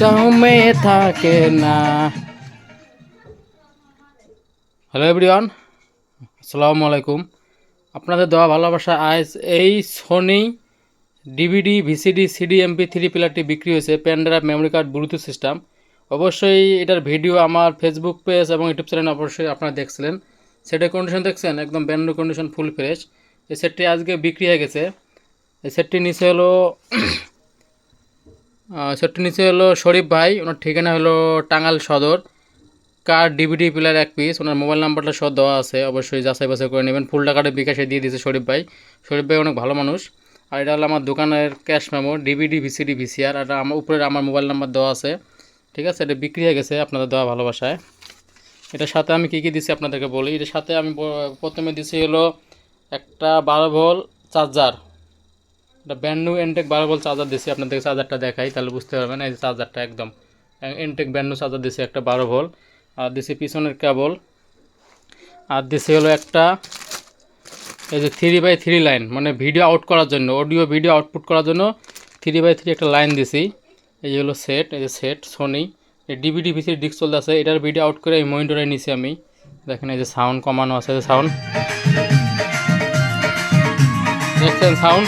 জমে থাকে না। হ্যালো এভরিওয়ান আসসালামু আলাইকুম। আপনাদের দেওয়া ভালোবাসা আজ এই Sony DVD VCD CD MP three প্লেয়ারটি বিক্রি হয়েছে pen memory card bluetooth system অবশ্যই এটার ভিডিও আমার ফেসবুক পেজ এবং ইউটিউব চ্যানেল অবশ্যই আপনারা দেখছিলেন। সেটের কন্ডিশন দেখছেন? একদম ব্যান্ড কন্ডিশন ফুল ফ্রেশ এই সেটটি আজকে বিক্রি হয়ে গেছে। এই সেটটি নিচে হলো সেটটি নিচে হলো শরীফ ভাই, ওনার ঠিকানা হলো টাঙ্গাল সদর। কার ডিভিডি প্লেয়ার এক পিস ওনার মোবাইল নাম্বারটা সব দেওয়া আছে, অবশ্যই যাচাই বাছাই করে নেবেন। ফুল টাকাটা বিকাশে দিয়ে দিয়েছে শরীফ ভাই। শরীফ ভাই অনেক ভালো মানুষ। আর এটা হলো আমার দোকানের cash memo DVD VCD VCR আর আমার উপরে আমার মোবাইল নাম্বার দেওয়া আছে। ঠিক আছে? এটা বিক্রি হয়ে গেছে আপনাদের দেওয়া ভালোবাসায়। এটার সাথে আমি কী কী দিছি আপনাদেরকে বলি। এটার সাথে আমি প্রথমে দিছি হলো একটা বারো ভোল চার্জার। এটা ব্যান্ড এনটেক বারো ভোল চার্জার দিছি আপনাদের চার্জারটা দেখাই, তাহলে বুঝতে পারবেন, এই যে চার্জারটা একদম এনটেক ব্যান্ড চার্জার দিছি একটা বারো ভোল আর দিছি পিছনের কেবল আর দিছি হলো একটা, এই যে থ্রি বাই থ্রি লাইন মানে ভিডিও আউট করার জন্য অডিও ভিডিও আউটপুট করার জন্য থ্রি বাই থ্রি একটা লাইন দিছি, এই যে হলো সেট এই যে সেট সোনি এই ডিভিডি ভিসির ডিস্ক চলতে আছে এটার ভিডিও আউট করে এই মনিটরে নিছি আমি, দেখেন এই যে সাউন্ড কমানো আছে সাউন্ড দেখছেন সাউন্ড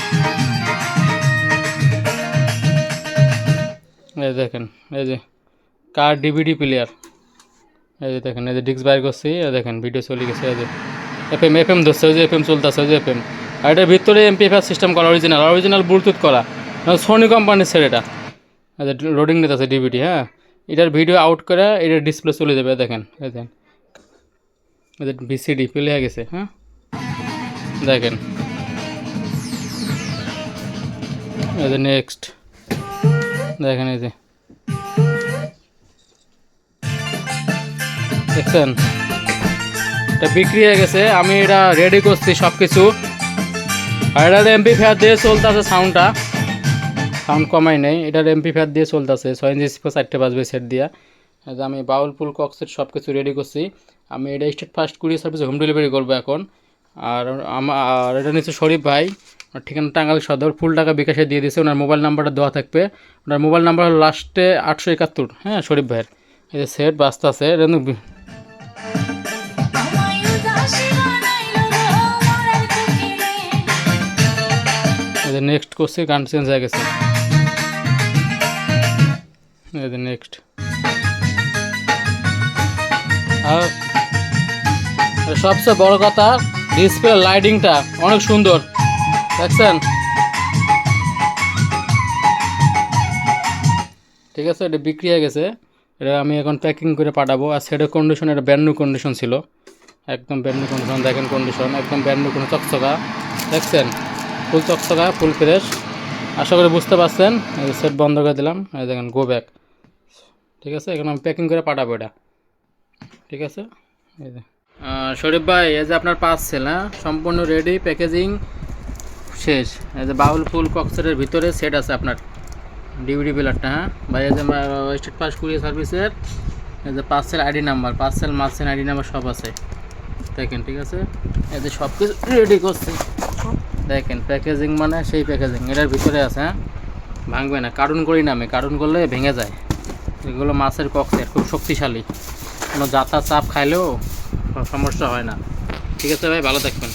এই দেখেন, এই যে কার ডিভিডি প্লেয়ার এই যে দেখেন, এই যে ডিস্ক বাইর করছি, এই দেখেন ভিডিও চলে গেছে, এই যে এফ এম এফ এম ধরছে যে এফ এম চলতেছে যে এফ এম আর এটার ভিতরে এমপি ফার সিস্টেম করা অরিজিনাল অরিজিনাল ব্লুটুথ করা। সোনি কোম্পানির স্যার এটা যে লোডিং নিতে আছে ডিভিডি হ্যাঁ? এটার ভিডিও আউট করে এটার ডিসপ্লে চলে যাবে দেখেন, এই দেখেন। এই যে ভিসিডি প্লে হয়ে গেছে হ্যাঁ? দেখেন। যে নেক্সট দেখেন এই যে। দেখছেন? এটা বিক্রি হয়ে গেছে, আমি এটা রেডি করছি সব কিছু আর এটার এমপি ফেয়ার দিয়ে চলতেছে সাউন্ডটা সাউন্ড কমাই নেই, এটার এমপি ফেয়ার দিয়ে চলতেছে, ছয় ইঞ্চি স্পিকার চারটে বাজবে সেট দিয়া। আমি বাউল ফুল কক্সেট সব কিছু রেডি করছি। আমি এটা Steadfast courier service home delivery করব এখন। আর আমার এটা নিচ্ছে শরীফ ভাই। ঠিকানা টাঙ্গাল সদর। ফুল টাকা বিকাশে দিয়ে দিয়েছে। ওনার মোবাইল নাম্বারটা দেওয়া থাকবে। ওনার মোবাইল নাম্বার হলো লাস্টে আটশো একাত্তর। হ্যাঁ শরীফ ভাইয়ের। এই যে সেট, বাস্তা আছে। নেক্সট করছি, গান চেঞ্জ হয়ে গেছে। নেক্সট আর সবচেয়ে বড় কথা ডিসপ্লে লাইটিংটা অনেক সুন্দর। দেখছেন? ঠিক আছে, এটা বিক্রি হয়ে গেছে। এটা আমি এখন প্যাকিং করে পাঠাবো। আর সেটের কন্ডিশন এটা ব্যান্ড কন্ডিশন ছিল। একদম ব্যান্ড কন্ডিশন দেখেন কন্ডিশন একদম ব্যান্ডু কোনো চকচকা। দেখছেন? ফুল চকচকা, ফুল ফ্রেশ আশা করি বুঝতে পারছেন। সেট বন্ধ করে দিলাম। দেখেন গো ব্যাক ঠিক আছে, এখন আমি প্যাকিং করে পাঠাবো এটা। ঠিক আছে? এই শরীফ ভাই, এই যে আপনার পার্সেল হ্যাঁ? সম্পূর্ণ রেডি প্যাকেজিং শেষ। এই যে বাউল ফুল কক্সেটের ভিতরে সেট আছে আপনার ডিভিডি পিলারটা হ্যাঁ? ভাই, এই যে স্টেট পাস কুরিয়ার সার্ভিসের এই যে পার্সেল আইডি নাম্বার পার্সেল মার্সেল আইডি নাম্বার সব আছে। দেখেন, ঠিক আছে? এই যে সব কিছু রেডি করছে। দেখেন প্যাকেজিং মানে সেই প্যাকেজিং এটার ভিতরে আছে হ্যাঁ? ভাঙবে না। কার্টুন করি না আমি কার্টুন করলে ভেঙে যায়। এগুলো মাছের কক্সের খুব শক্তিশালী। কোনো যাতা চাপ খাইলেও সমস্যা হয় না। ঠিক আছে ভাই ভালো থাকবেন।